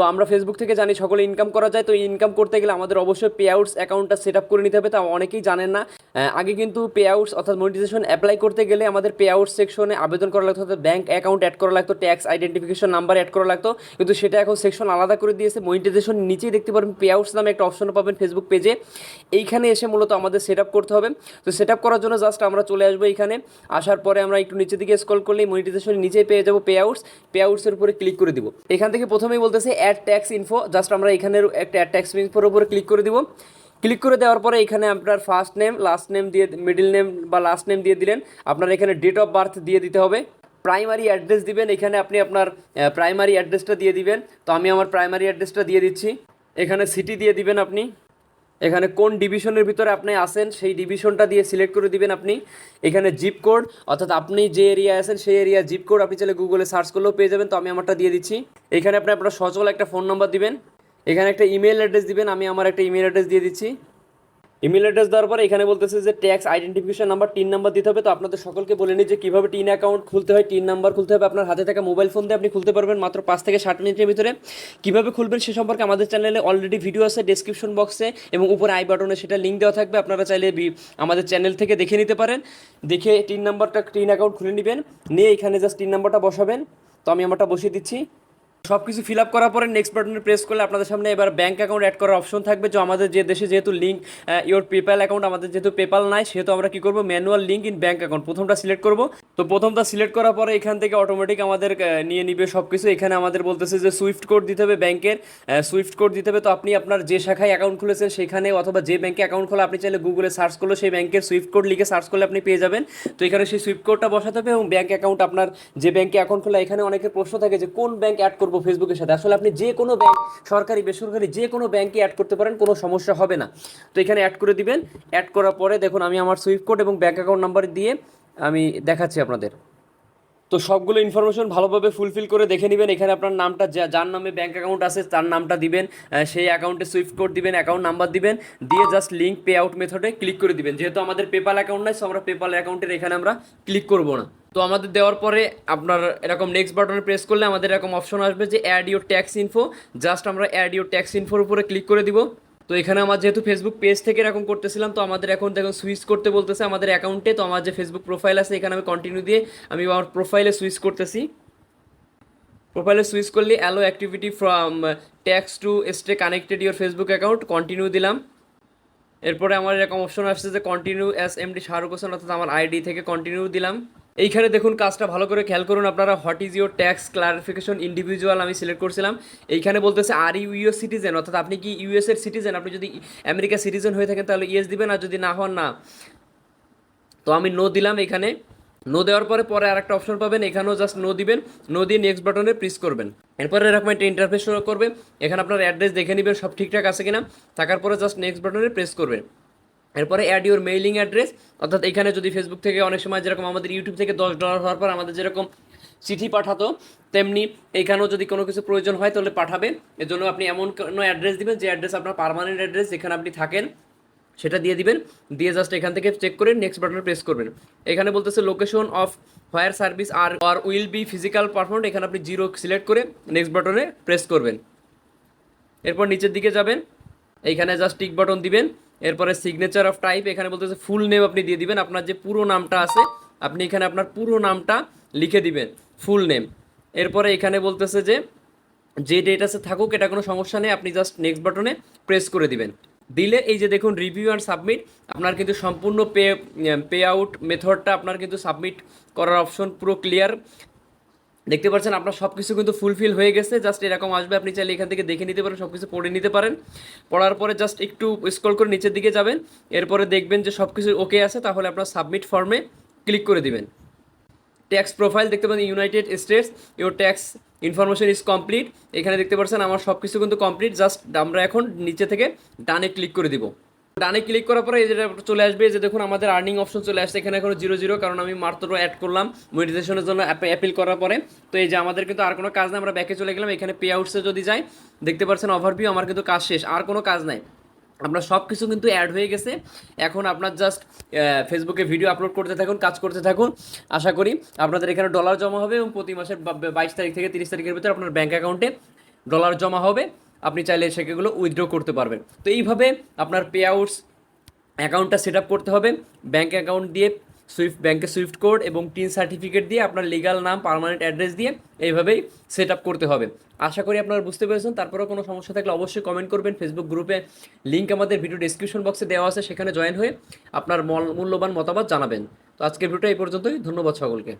তো আমরা ফেসবুক থেকে জানি সকলে ইনকাম করা যায়, তো ইনকাম করতে গেলে আমাদের অবশ্যই পে আউটস অ্যাকাউন্টটা সেট আপ করে নিতে হবে। তা অনেকেই জানেন না। আগে কিন্তু পে আউটস অর্থাৎ মনিটাইজেশন অ্যাপ্লাই করতে গেলে আমাদের পে আউট সেকশনে আবেদন করা লাগতো, অর্থাৎ ব্যাঙ্ক অ্যাকাউন্ট অ্যাড করা লাগতো ট্যাক্স আইডেন্টিফিকেশন নাম্বার অ্যাড করা লাগতো। কিন্তু সেটা এখন সেকশন আলাদা করে দিয়েছে। মনিটাইজেশন নিচেই দেখতে পারবেন পে আউটস নামে একটা অপশন পাবেন ফেসবুক পেজে এইখানে এসে মূলত আমাদের সেট আপ করতে হবে। তো সেট আপ করার জন্য জাস্ট আমরা চলে আসব এখানে। আসার পরে আমরা একটু নিচের দিকে স্ক্রল করলেই মনিটাইজেশন নিচেই পেয়ে যাব পে আউটস পে আউটসের উপরে ক্লিক করে দিব। এখান থেকে প্রথমেই বলতেছে অ্যাড ট্যাক্স ইনফো জাস্ট আমরা এখানের একটা অ্যাড ট্যাক্স ইনফোর উপরে ক্লিক করে দিব। ক্লিক করে দেওয়ার পরে এখানে আপনার ফার্স্ট নেম লাস্ট নেম দিয়ে মিডিল নেম বা লাস্ট নেম দিয়ে দিলেন। আপনার এখানে ডেট অফ বার্থ দিয়ে দিতে হবে। প্রাইমারি অ্যাড্রেস দিবেন, এখানে আপনি আপনার প্রাইমারি অ্যাড্রেসটা দিয়ে দিবেন। তো আমি আমার প্রাইমারি অ্যাড্রেসটা দিয়ে দিচ্ছি। এখানে সিটি দিয়ে দিবেন আপনি। এখানে কোন ডিভিশনের ভিতরে আপনি আসেন সেই ডিভিশনটা দিয়ে সিলেক্ট করে দিবেন আপনি। এখানে জিপ কোড অর্থাৎ আপনি যে এরিয়া আছেন, সেই এরিয়া জিপ কোড আপনি চাইলে গুগলে সার্চ করলেও পেয়ে যাবেন। তো আমি আমারটা দিয়ে দিচ্ছি। এখানে আপনি আপনার সচল একটা ফোন নম্বর দিবেন। এখানে একটা ইমেল অ্যাড্রেস দিবেন। আমি আমার একটা ইমেল অ্যাড্রেস দিয়ে দিচ্ছি। ইমেল অ্যাড্রেস দেওয়ার পরে এখানে বলতেছে যে tax identification number TIN number দিতে হবে। তো আপনাদের সকলকে বলে নিই যে কীভাবে টিন অ্যাকাউন্ট খুলতে হয় টিন নাম্বার খুলতে হবে। আপনার হাতে থাকা মোবাইল ফোন দিয়ে আপনি খুলতে পারবেন মাত্র পাঁচ থেকে ষাট মিনিটের ভিতরে। কীভাবে খুলবেন সে সম্পর্কে আমাদের চ্যানেলে অলরেডি ভিডিও আছে ডেসক্রিপশন বক্সে এবং উপরে আই বাটনে সেটা লিঙ্ক দেওয়া থাকবে। আপনারা চাইলে আমাদের চ্যানেল থেকে দেখে নিতে পারেন। দেখে টিন নাম্বারটা টিন অ্যাকাউন্ট খুলে নেবেন। নিয়ে এখানে জাস্ট টিন নাম্বারটা বসাবেন। তো আমি আমারটা বসিয়ে দিচ্ছি। সব কিছু ফিল আপ করার পরে নেক্সট বাটনে প্রেস করলে আপনাদের সামনে এবার ব্যাঙ্ক অ্যাকাউন্ট অ্যাড করার অপশন থাকবে। যে আমাদের যে দেশে যেহেতু লিঙ্ক ইওর পেপ্যাল অ্যাকাউন্ট আমাদের যেহেতু পেপাল নাই, সেহেতু আমরা কী করব? Manual link in bank account প্রথমটা সিলেক্ট করব। তো প্রথমটা সিলেক্ট করার পরে এখান থেকে অটোমেটিক আমাদের নিয়ে নিবে সব কিছু এখানে আমাদের বলতেছে যে সুইফট কোড দিতে হবে ব্যাংকের সুইফট কোড দিতে হবে। তো আপনি আপনার যে শাখায় অ্যাকাউন্ট খুলেছেন সেখানে অথবা যে ব্যাঙ্কে অ্যাকাউন্ট খোলা, আপনি চাইলে গুগলে সার্চ করলে সেই ব্যাংকের সুইফট কোড লিখে সার্চ করলে আপনি পেয়ে যাবেন। তো এখানে সেই সুইফট কোডটা বসাতে হবে এবং ব্যাঙ্ক অ্যাকাউন্ট আপনার যে ব্যাংকে অ্যাকাউন্ট খোলা, এখানে অনেকের প্রশ্ন থাকে যে কোন ব্যাংক অ্যাড করব ফেসবুকের সাথে। আসলে আপনি যে কোনো ব্যাংক সরকারি, বেসরকারি যে কোনো ব্যাংকে অ্যাড করতে পারেন, কোনো সমস্যা হবে না। তো এখানে অ্যাড করে দিবেন। অ্যাড করার পরে দেখুন, আমি আমার সুইফট কোড এবং ব্যাঙ্ক অ্যাকাউন্ট নাম্বার দিয়ে আমি দেখাচ্ছি আপনাদের। তো সবগুলো ইনফরমেশন ভালোভাবে ফুলফিল করে দেখে নেবেন। এখানে আপনার নামটা যার নামে ব্যাঙ্ক অ্যাকাউন্ট আছে, তার নামটা দিবেন। সেই অ্যাকাউন্টে সুইফট কোড দিবেন অ্যাকাউন্ট নাম্বার দিবেন। দিয়ে জাস্ট লিঙ্ক পে আউট মেথডে ক্লিক করে দিবেন। যেহেতু আমাদের পেপাল অ্যাকাউন্ট নাই সো আমরা পেপাল অ্যাকাউন্টের এখানে আমরা ক্লিক করব না। তো আমাদের দেওয়ার পরে আপনার এরকম নেক্সট বাটনে প্রেস করলে আমাদের এরকম অপশন আসবে যে add your tax info just আমরা অ্যাড ইউর ট্যাক্স ইনফোর উপরে ক্লিক করে দিব। তো এখানে আমার যেহেতু ফেসবুক পেজ থেকে এরকম করতেছিলাম, তো আমাদের এখন দেখুন সুইচ করতে বলতেছে আমাদের অ্যাকাউন্টে তো আমার যে ফেসবুক প্রোফাইল আছে, এখানে আমি কন্টিনিউ দিয়ে আমি আমার প্রোফাইলে সুইচ করতেছি। প্রোফাইলে সুইচ করলে allow activity from tax to stay connected your Facebook account continue দিলাম। এরপরে আমার এরকম অপশন আসছে যে continue as MD Shahrukh Hossain, অর্থাৎ আমার আইডি থেকে কন্টিনিউ দিলাম। এইখানে দেখুন কাজটা ভালো করে খেয়াল করুন আপনারা what is your tax clarification individual আমি সিলেক্ট করছিলাম। এইখানে বলতেছে আর ইউ ইউএস সিটিজেন অর্থাৎ আপনি কি ইউএস এর সিটিজেন আপনি যদি আমেরিকা সিটিজেন হয়ে থাকেন তাহলে ইয়েস দিবেন আর যদি না হন, না। তো আমি নো দিলাম এখানে নো দেওয়ার পরে পরে আরেকটা অপশন পাবেন, এখানেও জাস্ট নো দিবেন। নো দিয়ে নেক্সট বাটনে প্রেস করবেন। এরপরে এরকম একটা ইন্টারফেস শুরু করবে। এখানে আপনার অ্যাড্রেস দেখে নেবেন, সব ঠিকঠাক আছে কিনা। থাকার পরে জাস্ট নেক্সট বাটনে প্রেস করবেন এরপরে অ্যাড ইউর মেইলিং অ্যাড্রেস অর্থাৎ এখানে যদি ফেসবুক থেকে অনেক সময় যেরকম আমাদের ইউটিউব থেকে দশ ডলার হওয়ার পর আমাদের যেরকম চিঠি পাঠাতো, তেমনি এখানেও যদি কোনো কিছু প্রয়োজন হয় তাহলে পাঠাবে এর জন্য আপনি এমন কোনো অ্যাড্রেস দিবেন যে অ্যাড্রেস আপনার পারমানেন্ট অ্যাড্রেস যেখানে আপনি থাকেন, সেটা দিয়ে দিবেন। দিয়ে জাস্ট এখান থেকে চেক করে নেক্সট বাটনে প্রেস করবেন। এখানে বলতেছে location of where service are are will be physical perform এখানে আপনি জিরো সিলেক্ট করে নেক্সট বাটনে প্রেস করবেন। এরপর নিচের দিকে যাবেন। এইখানে জাস্ট টিক বাটন দিবেন। এরপরে সিগনেচার অফ টাইপ এখানে বলতেছে ফুল নেম আপনি দিয়ে দিবেন, আপনার যে পুরো নামটা আছে, আপনি এখানে আপনার পুরো নামটা লিখে দিবেন ফুল নেম এরপরে এখানে বলতেছে যে যে ডেট আছে থাকুক, এটা কোনো সমস্যা নেই, আপনি জাস্ট নেক্সট বাটনে প্রেস করে দিবেন। দিলে এই যে দেখুন রিভিউ অ্যান্ড সাবমিট আপনার কিন্তু সম্পূর্ণ পে পে আউট মেথডটা আপনার কিন্তু সাবমিট করার অপশন পুরো ক্লিয়ার দেখতে পাচ্ছেন আপনার সব কিছু কিন্তু ফুলফিল হয়ে গেছে। জাস্ট এরকম আসবে, আপনি চাইলে এখান থেকে দেখে নিতে পারেন সব কিছু পড়ে নিতে পারেন। পড়ার পরে জাস্ট একটু স্ক্রল করে নিচের দিকে যাবেন। এরপরে দেখবেন যে সব কিছু ওকে আছে, তাহলে আপনার সাবমিট ফর্মে ক্লিক করে দিবেন। ট্যাক্স প্রোফাইল দেখতে পাচ্ছেন United States your tax information is complete এখানে দেখতে পাচ্ছেন আমার সব কিছু কিন্তু কমপ্লিট জাস্ট আমরা এখন নিচে থেকে ডানে ক্লিক করে দিব। ডানে ক্লিক করার পরে যেটা চলে আসবে যে দেখুন আমাদের আর্নিং অপশন চলে আসছে, এখানে এখনও জিরো জিরো কারণ আমি মাত্র অ্যাড করলাম মনিটাইজেশনের জন্য অ্যাপিল করার পরে। তো এই যে আমাদের কিন্তু আর কোনো কাজ নেই, আমরা ব্যাকে চলে গেলাম, এখানে পে আউটসে যদি যাই, দেখতে পাচ্ছেন ওভারভিউ আমার কিন্তু কাজ শেষ, আর কোনো কাজ নাই। আপনার সব কিছু কিন্তু অ্যাড হয়ে গেছে। এখন আপনার জাস্ট ফেসবুকে ভিডিও আপলোড করতে থাকুন, কাজ করতে থাকুন। আশা করি আপনাদের এখানে ডলার জমা হবে এবং প্রতি মাসের বাইশ তারিখ থেকে তিরিশ তারিখের ভিতরে আপনার ব্যাঙ্ক অ্যাকাউন্টে ডলার জমা হবে। আপনি চাইলে সেগুলো উইথড্র করতে পারবেন। তো এইভাবে আপনার পে আউটস অ্যাকাউন্টটা সেট আপ করতে হবে। ব্যাঙ্ক অ্যাকাউন্ট দিয়ে সুইফট ব্যাঙ্কে সুইফট কোড এবং টিন সার্টিফিকেট দিয়ে আপনার লিগাল নাম পার্মানেন্ট অ্যাড্রেস দিয়ে এইভাবেই সেট আপ করতে হবে। আশা করি আপনারা বুঝতে পেরেছেন। তারপরেও কোনো সমস্যা থাকলে অবশ্যই কমেন্ট করবেন। ফেসবুক গ্রুপে লিঙ্ক আমাদের ভিডিও ডিসক্রিপশন বক্সে দেওয়া আছে। সেখানে জয়েন হয়ে আপনার মল- মূল্যবান মতামত জানাবেন। তো আজকের ভিডিওটা এই পর্যন্তই। ধন্যবাদ সকলকে।